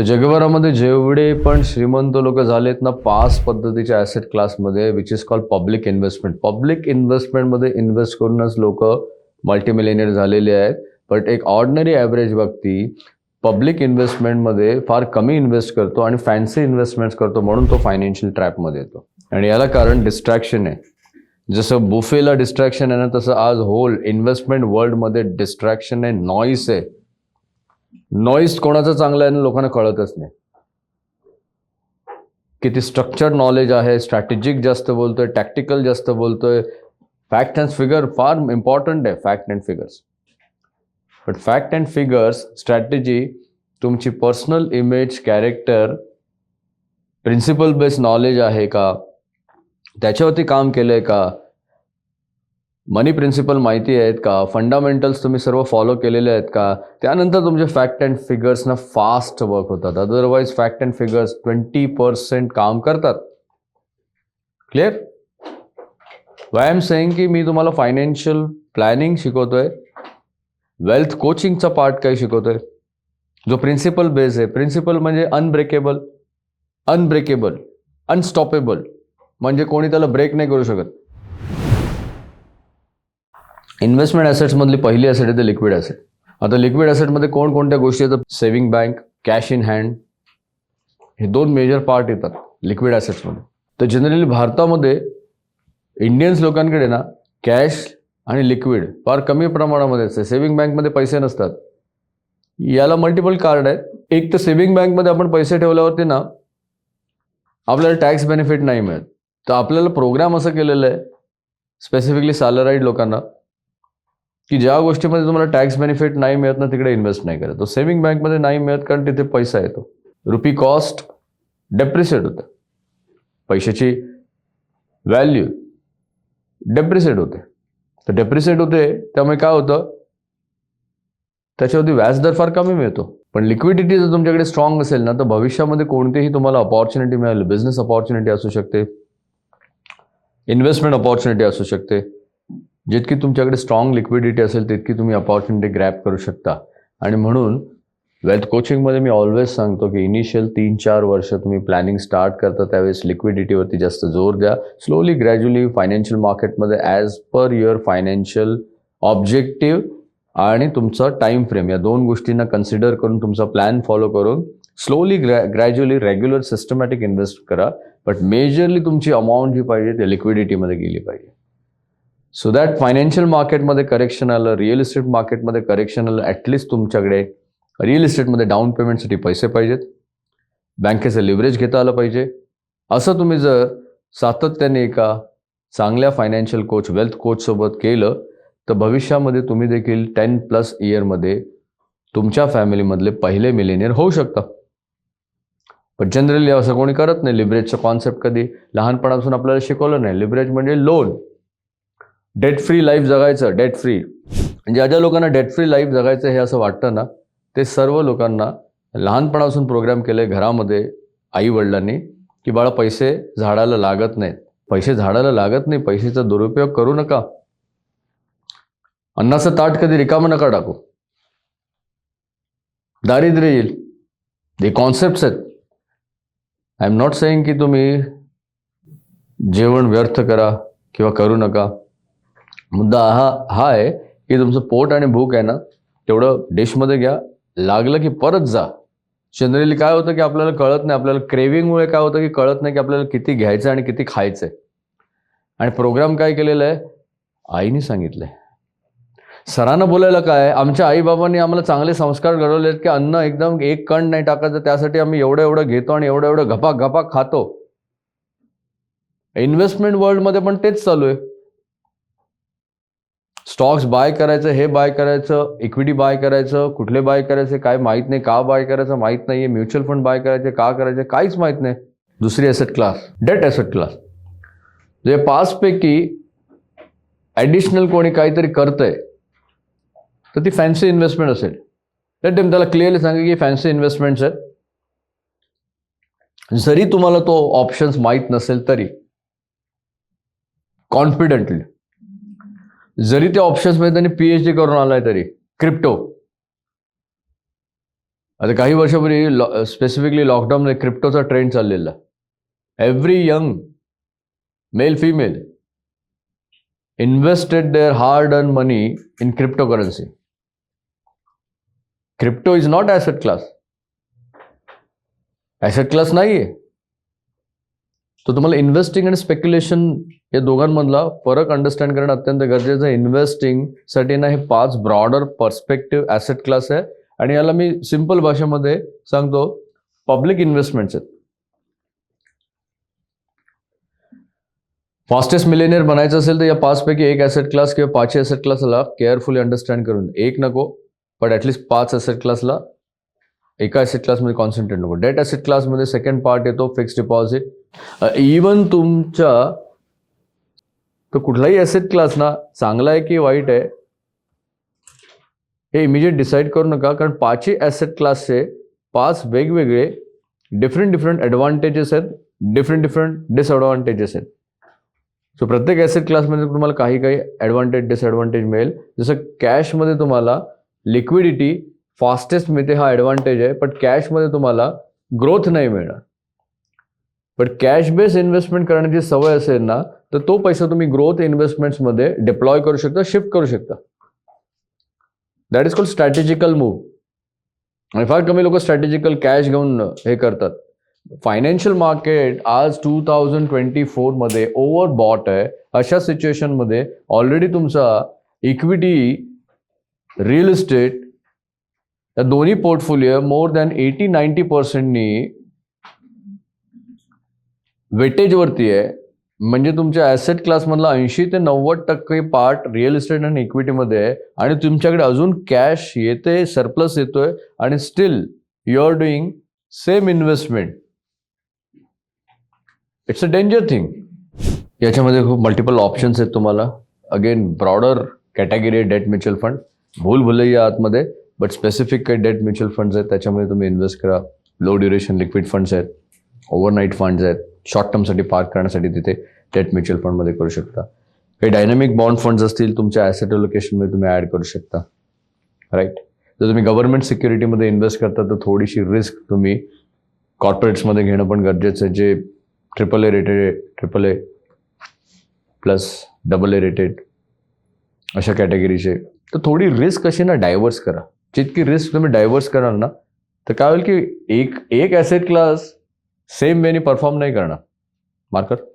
तर जगभरामध्ये जेवढे पण श्रीमंत लोक झालेत ना पाच पद्धतीच्या ॲसेट क्लासमध्ये which is called public investment public इन्व्हेस्टमेंटमध्ये invest करूनच लोक मल्टीमिलेनियर झालेले आहेत. बट एक ऑर्डनरी ॲव्हरेज व्यक्ती पब्लिक इन्व्हेस्टमेंटमध्ये फार कमी इन्व्हेस्ट करतो आणि फॅन्सी इन्व्हेस्टमेंट्स करतो म्हणून तो फायनान्शियल ट्रॅपमध्ये येतो. आणि याला कारण डिस्ट्रॅक्शन आहे. जसं बुफेला डिस्ट्रॅक्शन आहे ना तसं आज होल इन्व्हेस्टमेंट वर्ल्डमध्ये डिस्ट्रॅक्शन आहे नॉईस आहे. नॉईज कोणाचं चांगलं आहे लोकांना कळतच नाही. किती स्ट्रक्चर्ड नॉलेज आहे स्ट्रॅटेजिक जास्त बोलतोय टॅक्टिकल जास्त बोलतोय. फॅक्ट अँड फिगर फार इम्पॉर्टंट आहे fact and figures but fact and figures strategy तुमची personal image character principle based knowledge आहे का? त्याच्यावरती काम केलं आहे का? मनी प्रिन्सिपल माहिती आहेत का? फंडामेंटल्स तुम्ही सर्व फॉलो केलेले आहेत का? त्यानंतर तुमचे फॅक्ट अँड फिगर्सना फास्ट वर्क होतात. Otherwise fact and figures twenty percent काम करतात. क्लिअर वाय एम सेईंग की मी तुम्हाला फायनान्शियल प्लॅनिंग शिकवतोय. वेल्थ कोचिंगचा पार्ट काही शिकवतोय. जो प्रिन्सिपल बेस आहे. प्रिन्सिपल म्हणजे अनब्रेकेबल अनब्रेकेबल अनस्टॉपेबल म्हणजे कोणी त्याला ब्रेक नाही करू शकत. इन्व्हेस्टमेंट ॲसेट्समधली पहिली ॲसेट आहे ते लिक्विड ॲसेट आता लिक्विड ॲसेटमध्ये कोणकोणत्या गोष्टी येतात saving bank cash in hand हे दोन मेजर पार्ट येतात लिक्विड ॲसेट्समध्ये तर जनरली भारतामध्ये इंडियन्स लोकांकडे ना कॅश आणि लिक्विड फार कमी प्रमाणामध्ये असते. सेव्हिंग बँकमध्ये पैसे नसतात. याला मल्टिपल कार्ड आहेत. एक तर सेव्हिंग बँकमध्ये आपण पैसे ठेवल्यावरती ना आपल्याला टॅक्स बेनिफिट नाही मिळत. तर आपल्याला प्रोग्राम असं केलेलं आहे स्पेसिफिकली सॅलराईड लोकांना की ज्या गोष्टीमध्ये तुम्हाला टॅक्स बेनिफिट नाही मिळत ना तिकडे इन्व्हेस्ट नाही करत. तो सेव्हिंग बँकमध्ये नाही मिळत कारण तिथे पैसा येतो. रुपी कॉस्ट डेप्रिसिएट होतं. पैशाची व्हॅल्यू डेप्रिसिएट होते. तर डेप्रिसिएट होते त्यामुळे काय होतं? त्याच्यावरती व्याजदर फार कमी मिळतो. पण लिक्विडिटी जर तुमच्याकडे स्ट्रॉंग असेल ना तर भविष्यामध्ये कोणतीही तुम्हाला अपॉर्च्युनिटी मिळाली बिझनेस अपॉर्च्युनिटी असू शकते इन्व्हेस्टमेंट अपॉर्च्युनिटी असू शकते जितकी तुमच्याकडे स्ट्रॉंग लिक्विडिटी असेल तितकी तुम्ही अपॉर्च्युनिटी ग्रॅप करू शकता. आणि म्हणून वेल्थ कोचिंगमध्ये मी ऑलवेज सांगतो की इनिशियल तीन चार वर्ष तुम्ही प्लॅनिंग स्टार्ट करता त्यावेळेस लिक्विडिटीवरती जास्त जोर द्या. स्लोली ग्रॅज्युअली फायनान्शियल मार्केटमध्ये as per your financial objective आणि तुमचा टाईम फ्रेम या दोन गोष्टींना कन्सिडर करून तुमचा प्लॅन फॉलो करून स्लोली ग्रॅ ग्रॅज्युअली रेग्युलर सिस्टमॅटिक इन्व्हेस्ट करा. बट मेजरली तुमची अमाऊंट जी पाहिजे ती लिक्विडिटीमध्ये गेली पाहिजे. सो दॅट फायनान्शियल मार्केटमध्ये करेक्शन आलं रिअल इस्टेट मार्केटमध्ये करेक्शन आलं ॲटलिस्ट तुमच्याकडे रिअल इस्टेटमध्ये डाऊन पेमेंटसाठी पैसे पाहिजेत. बँकेचं लिव्हरेज घेता आलं पाहिजे. असं तुम्ही जर सातत्याने एका चांगल्या फायनान्शियल कोच वेल्थ कोचसोबत केलं तर भविष्यामध्ये तुम्ही देखील टेन प्लस इयरमध्ये तुमच्या फॅमिलीमधले पहिले मिलेनियर होऊ शकता. पण जनरली असं कोणी करत नाही. लिव्हरेजचं कॉन्सेप्ट कधी? लहानपणापासून आपल्याला शिकवलं नाही. लिव्हरेज म्हणजे लोन डेट फ्री लाईफ जगायचं डेट फ्री ज्या ज्या लोकांना डेट फ्री लाईफ जगायचं हे असं वाटतं ना ते सर्व लोकांना लहानपणापासून प्रोग्राम केले घरामध्ये आई वडिलांनी की बाळा पैसे झाडाला लागत नाहीत. पैसे झाडाला लागत नाही पैशाचा दुरुपयोग करू नका. अन्नाचं ताट कधी रिकामं नका टाकू. दारिद्र्य येईल. हे कॉन्सेप्ट आहेत. आय एम नॉट सेईंग की तुम्ही जेवण व्यर्थ करा किंवा करू नका. मुद्दा हा हा आहे की तुमचं पोट आणि भूक आहे ना तेवढं डिशमध्ये घ्या. लागलं की परत जा. जनरली काय होतं की आपल्याला कळत नाही आपल्याला क्रेविंगमुळे काय होतं की कळत नाही की आपल्याला किती घ्यायचं आणि किती खायचं आहे आणि प्रोग्राम काय केलेला आहे? आईने सांगितलंय. सरांना बोलायला काय आमच्या आईबाबांनी आम्हाला चांगले संस्कार घडवले आहेत की अन्न एकदम एक कण नाही टाकायचं त्यासाठी आम्ही एवढं एवढं घेतो आणि एवढं एवढं घपाक घपा खातो. इन्व्हेस्टमेंट वर्ल्डमध्ये पण तेच चालू आहे. स्टॉक्स बाय करायचं हे बाय करायचं इक्विटी बाय करायचं कुठले बाय करायचे काय माहीत नाही का बाय करायचं माहीत नाही आहे म्युच्युअल फंड बाय करायचे का करायचे काहीच माहीत नाही. दुसरी asset class debt asset class जे पाचपैकी ॲडिशनल कोणी काहीतरी करतंय तर ती फॅन्सी इन्व्हेस्टमेंट असेल. तर टाइम त्याला क्लिअरली सांगा की फॅन्सी इन्व्हेस्टमेंट्स आहेत. जरी तुम्हाला तो ऑप्शन्स माहीत नसेल तरी कॉन्फिडेंटली जरी त्या ऑप्शन्समध्ये त्यांनी पी एच डी करून आलाय तरी क्रिप्टो आता काही वर्षापूर्वी लॉ स्पेसिफिकली लॉकडाऊनमध्ये क्रिप्टोचा ट्रेंड चाललेला. Every young male female invested their hard earn money in crypto currency crypto is not asset class asset class नाही आहे तर तुम्हाला इन्व्हेस्टिंग आणि स्पेक्युलेशन या दोघांमधला फरक अंडरस्टँड करणं अत्यंत गरजेचं आहे. इन्व्हेस्टिंगसाठी ना हे पाच ब्रॉडर पर्स्पेक्टिव्ह ॲसेट क्लास आहे. आणि याला मी सिंपल भाषेमध्ये सांगतो पब्लिक इन्व्हेस्टमेंट्स आहेत. फास्टेस्ट मिलेनियर बनायचं असेल तर या पाचपैकी एक ॲसेट क्लास किंवा पाचही ॲसेट क्लासला केअरफुली अंडरस्टँड करून. एक नको पण ॲटलिस्ट पाच ॲसेट क्लासला एका ॲसेट क्लासमध्ये कॉन्सन्ट्रेट नको. डेट ॲसेट क्लासमध्ये सेकंड पार्ट येतो फिक्स डिपॉझिट इवन तुमच्या तर कुठलाही ॲसेट क्लास ना चांगला आहे की वाईट आहे हे इमिजिएट डिसाईड करू नका. कारण पाचही ॲसेट क्लासचे पाच वेगवेगळे डिफरंट डिफरंट ॲडव्हान्टेजेस आहेत डिफरंट डिफरंट डिसएडव्हान्टेजेस आहेत. सो प्रत्येक ॲसेट क्लासमध्ये तुम्हाला काही काही ॲडव्हान्टेज डिसएडव्हान्टेज मिळेल. जसं कॅशमध्ये तुम्हाला लिक्विडिटी फास्टेस्ट मिळते हा ॲडव्हान्टेज आहे पण कॅशमध्ये तुम्हाला ग्रोथ नाही मिळणार. पण कॅश बेस इन्व्हेस्टमेंट करण्याची सवय असेल ना तर तो पैसा तुम्ही ग्रोथ इन्व्हेस्टमेंट्समध्ये डिप्लॉय करू शकता शिफ्ट करू शकता. That is called strategical move आणि फार कमी लोक स्ट्रॅटेजिकल कॅश घेऊन हे करतात. फायनान्शियल मार्केट आज टू थाउजंड ट्वेंटी फोरमध्ये ओव्हर बॉट आहे. अशा सिच्युएशनमध्ये ऑलरेडी तुमचा इक्विटी रिअल इस्टेट या दोन्ही portfolio more than eighty ninety पर्सेंटनी वेटेजवरती आहे. म्हणजे तुमच्या ॲसेट क्लासमधला ऐंशी ते नव्वद टक्के पार्ट रिअल इस्टेट आणि इक्विटीमध्ये आहे. आणि तुमच्याकडे अजून कॅश येते सरप्लस येतोय आणि still you are doing same investment it's a danger thing याच्यामध्ये खूप मल्टिपल ऑप्शन्स आहेत तुम्हाला. Again broader category debt mutual fund भूल भुलैया आतमध्ये बट स्पेसिफिक काही डेट म्युच्युअल फंड्स आहेत त्याच्यामध्ये तुम्ही इन्व्हेस्ट करा. लो ड्युरेशन लिक्विड फंड्स आहेत. ओव्हरनाईट फंड्स आहेत. शॉर्ट टर्मसाठी पार्क करण्यासाठी तिथे डेट म्युच्युअल फंडमध्ये करू शकता. काही डायनामिक बॉन्ड फंड्स असतील तुमच्या ॲसेट लोकेशनमध्ये तुम्ही ॲड करू शकता. राईट जर तुम्ही गव्हर्नमेंट सिक्युरिटीमध्ये इन्व्हेस्ट करता तर थोडीशी रिस्क तुम्ही कॉर्पोरेट्समध्ये घेणं पण गरजेचं आहे. जे triple A rated triple A plus double A rated अशा कॅटेगरीचे तर थोडी रिस्क अशी ना डायव्हर्स करा. जितकी रिस्क तुम्ही डायव्हर्स कराल ना तर काय होईल की एक एक ॲसेट क्लास सेम वेने परफॉर्म नाही करणार. मार्कर?